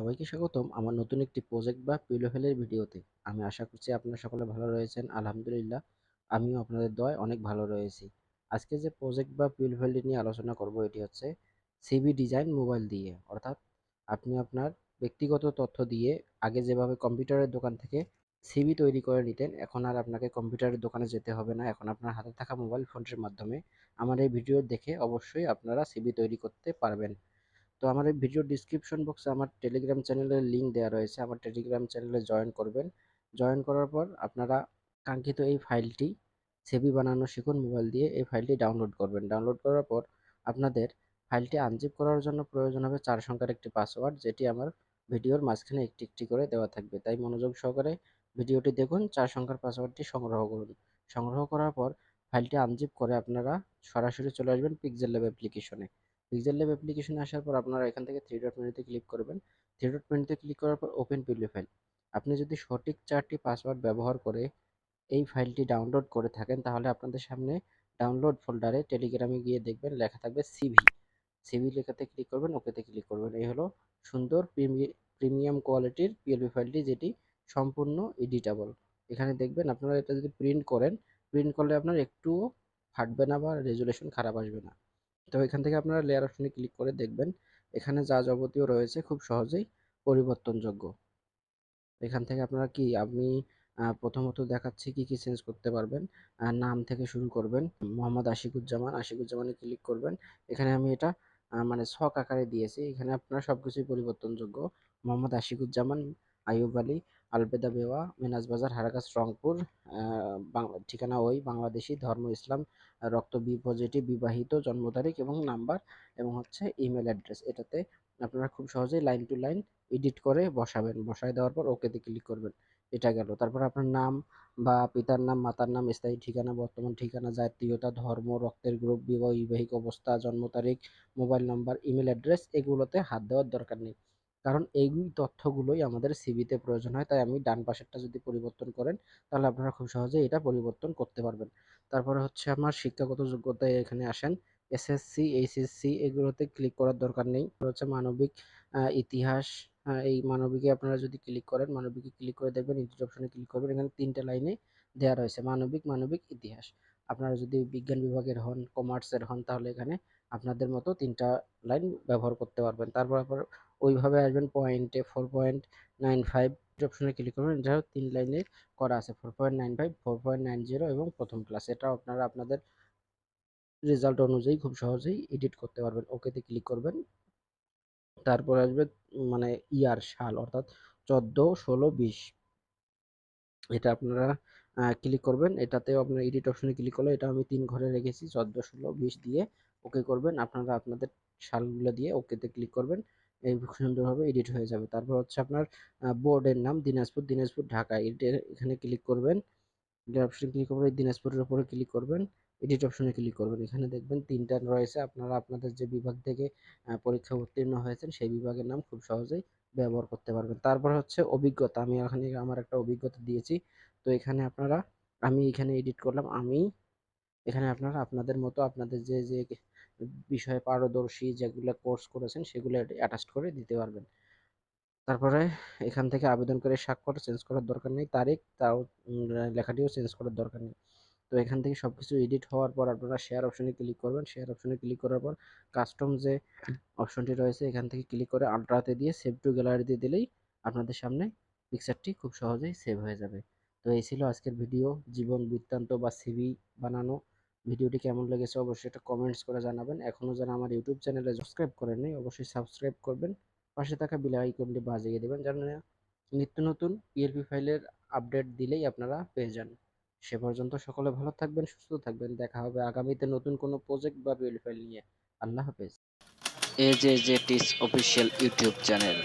সবাইকে স্বাগতম আমার নতুন একটি প্রজেক্ট বা পিলোফেলের ভিডিওতে। আমি আশা করছি আপনারা সকলে ভালো রয়েছেন, আলহামদুলিল্লাহ। আমিও আপনাদের দয় অনেক ভালো রয়েছি। আজকে যে প্রজেক্ট বা পিলোফেলটি নিয়ে আলোচনা করব, এটি হচ্ছে সিবি ডিজাইন মোবাইল দিয়ে। অর্থাৎ আপনি আপনার ব্যক্তিগত তথ্য দিয়ে আগে যেভাবে কম্পিউটারের দোকান থেকে সিবি তৈরি করে নিতেন, এখন আর আপনাকে কম্পিউটারের দোকানে যেতে হবে না। এখন আপনার হাতে থাকা মোবাইল ফোনের মাধ্যমে আমার এই ভিডিও দেখে অবশ্যই আপনারা সিবি তৈরি করতে পারবেন। তো আমার এই ভিডিও ডিসক্রিপশন বক্সে আমার টেলিগ্রাম চ্যানেলের লিঙ্ক দেওয়া রয়েছে। আমার টেলিগ্রাম চ্যানেলে জয়েন করবেন। জয়েন করার পর আপনারা কাঙ্ক্ষিত এই ফাইলটি ছবি বানানো শিখুন মোবাইল দিয়ে। এই ফাইলটি ডাউনলোড করবেন। ডাউনলোড করার পর আপনাদের ফাইলটি আনজিপ করার জন্য প্রয়োজন হবে চার সংখ্যার একটি পাসওয়ার্ড যেটি আমার ভিডিওর মাঝখানে একটি একটি করে দেওয়া থাকবে। তাই মনোযোগ সহকারে ভিডিওটি দেখুন, চার সংখ্যার পাসওয়ার্ডটি সংগ্রহ করুন। সংগ্রহ করার পর ফাইলটি আনজিপ করে আপনারা সরাসরি চলে আসবেন পিকজেল ল্যাব অ্যাপ্লিকেশনে পিক্সেল ল্যাব অ্যাপ্লিকেশনে আসার পর আপনারা এখান থেকে থ্রি ডট মেনুতে ক্লিক করবেন। থ্রি ডট মেনুতে ক্লিক করার পর ওপেন পিডিএ ফাইল আপনি যদি সঠিক চারটি পাসওয়ার্ড ব্যবহার করে এই ফাইলটি ডাউনলোড করে থাকেন, তাহলে আপনাদের সামনে ডাউনলোড ফোল্ডারে টেলিগ্রামে গিয়ে দেখবেন, লেখা থাকবে সিভি সিভি লেখাতে ক্লিক করবেন ওকেতে ক্লিক করবেন। এই হলো সুন্দর প্রিমিয়াম কোয়ালিটির পিএলপি ফাইলটি যেটি সম্পূর্ণ এডিটেবল এখানে দেখবেন আপনারা এটা যদি প্রিন্ট করেন প্রিন্ট করলে আপনার একটুও ফাটবে না বা রেজুলেশন খারাপ আসবে না। তো এখান থেকে আপনারা লেয়ার অপশনে ক্লিক করে দেখবেন, এখানে যা যাবতীয় রয়েছে খুব সহজেই পরিবর্তনযোগ্য। এখান থেকে আপনারা কি, আপনি প্রথমত দেখাচ্ছি কি কি চেঞ্জ করতে পারবেন নাম থেকে শুরু করবেন, মোহাম্মদ আশিকুজ্জামান, আশিকুজ্জামানে ক্লিক করবেন, এখানে আমি এটা মানে ছক আকারে দিয়েছি, এখানে আপনারা সব কিছুই পরিবর্তনযোগ্য, মোহাম্মদ আশিকুজ্জামান, আইয়ুব আলী আলবেদা বেওয়া মিনাজ বাজার, হারাকাস, রংপুর ঠিকানা ওই বাংলাদেশি ধর্ম ইসলাম, রক্ত বি পজিটিভ, বিবাহিত, জন্ম তারিখ এবং নাম্বার এবং হচ্ছে ইমেল অ্যাড্রেস। এটাতে আপনারা খুব সহজেই লাইন টু লাইন এডিট করে বসাবেন। বসায় দেওয়ার পর ওকেতে ক্লিক করবেন। এটা গেল। তারপর আপনার নাম বা পিতার নাম, মাতার নাম, স্থায়ী ঠিকানা, বর্তমান ঠিকানা, জাতীয়তা, ধর্ম, রক্তের গ্রুপ বিবাহ, বৈবাহিক অবস্থা, জন্ম তারিখ, মোবাইল নাম্বার, ইমেল অ্যাড্রেস, এগুলোতে হাত দেওয়ার দরকার নেই। কারণ এই তথ্যগুলোই আমাদের সিভিতে প্রয়োজন হয়। তাই আমি ডান পাশেরটা যদি পরিবর্তন করেন, তাহলে আপনারা খুব সহজেই এটা পরিবর্তন করতে পারবেন। তারপরে হচ্ছে আমার শিক্ষাগত যোগ্যতায় এখানে আসেন। এসএসসি এইচএসসি এগুলোতে ক্লিক করার দরকার নেই। হচ্ছে মানবিক ইতিহাস এই মানবিকে আপনারা যদি ক্লিক করেন, মানবিকে ক্লিক করে দেখবেন ইন্টার অপশনে ক্লিক করবেন, এখানে তিনটে লাইনে দেওয়া রয়েছে, মানবিক মানবিক, ইতিহাস। আপনারা যদি বিজ্ঞান বিভাগের হন কমার্সের হন, তাহলে এখানে আপনাদের মতো তিনটা লাইন ব্যবহার করতে পারবেন। তারপর আপনার ওইভাবে আসবেন পয়েন্টে ফোর পয়েন্ট নাইন ফাইভ অপশনে ক্লিক করবেন। এটা তিন লাইনের করা আছে four point nine five four point nine zero এবং প্রথম ক্লাস এটাও আপনারা আপনাদের রেজাল্ট অনুযায়ী খুব সহজেই এডিট করতে পারবেন। ওকেতে ক্লিক করবেন। তারপর আসবে মানে ইয়ার সাল, অর্থাৎ চোদ্দ, ষোলো, বিশ। এটা আপনারা ক্লিক করবেন। এটাতেও আপনার এডিট অপশনে ক্লিক করলে, এটা আমি তিন ঘরে রেখেছি, চোদ্দ, ষোলো, বিশ দিয়ে ওকে করবেন। আপনারা আপনাদের সালগুলো দিয়ে ওকেতে ক্লিক করবেন। সুন্দরভাবে এডিট হয়ে যাবে। তারপর হচ্ছে আপনার বোর্ডের নাম দিনাজপুর দিনাজপুর, ঢাকা। এখানে ক্লিক করবেন। অপশনে ক্লিক করবেন দিনাজপুরের উপরে ক্লিক করবেন। এডিট অপশনে ক্লিক করবেন। এখানে দেখবেন তিনটা রয়েছে। আপনারা আপনাদের যে বিভাগ থেকে পরীক্ষা উত্তীর্ণ হয়েছেন, সেই বিভাগের নাম খুব সহজেই ব্যবহার করতে পারবেন। তারপর হচ্ছে অভিজ্ঞতা। আমি এখানে আমার একটা অভিজ্ঞতা দিয়েছি। তো এখানে আপনারা, আমি এখানে এডিট করলাম। আমি এখানে আপনারা, আপনাদের মতো আপনাদের যে যে বিষয়ে পারদর্শী যেগুলো কোর্স করেছেন সেগুলো অ্যাটাচ করে দিতে পারবেন। তারপরে এখান থেকে আবেদন করে স্বাক্ষর চেঞ্জ করার দরকার নেই, তারিখ, তাও লেখাটিও চেঞ্জ করার দরকার নেই। তো এখান থেকে সব কিছু এডিট হওয়ার পর আপনারা শেয়ার অপশনে ক্লিক করবেন শেয়ার অপশনে ক্লিক করার পর কাস্টম যে অপশনটি রয়েছে এখান থেকে ক্লিক করে আলট্রাতে দিয়ে সেভ টু গ্যালারিতে দিলেই আপনাদের সামনে পিকচারটি খুব সহজেই সেভ হয়ে যাবে। তো এই ছিল আজকের ভিডিও জীবন বৃত্তান্ত বা সিভি বানানো ভিডিওটি কেমন লেগেছে অবশ্যই একটা কমেন্টস করে জানাবেন। এখনও যারা আমার ইউটিউব চ্যানেলে সাবস্ক্রাইব করেননি অবশ্যই সাবস্ক্রাইব করবেন। পাশে থাকা বিল আইকনটি বাজিয়ে দেবেন যেন নিত্য নতুন পিএলপি ফাইলের আপডেট দিলেই আপনারা পেয়ে যান। সে পর্যন্ত সকলে ভালো থাকবেন, সুস্থ থাকবেন। দেখা হবে আগামীতে নতুন কোনো প্রজেক্ট বা পিএলপি ফাইল নিয়ে। আল্লাহ হাফেজ। এ জে জে টিস অফিসিয়াল ইউটিউব চ্যানেল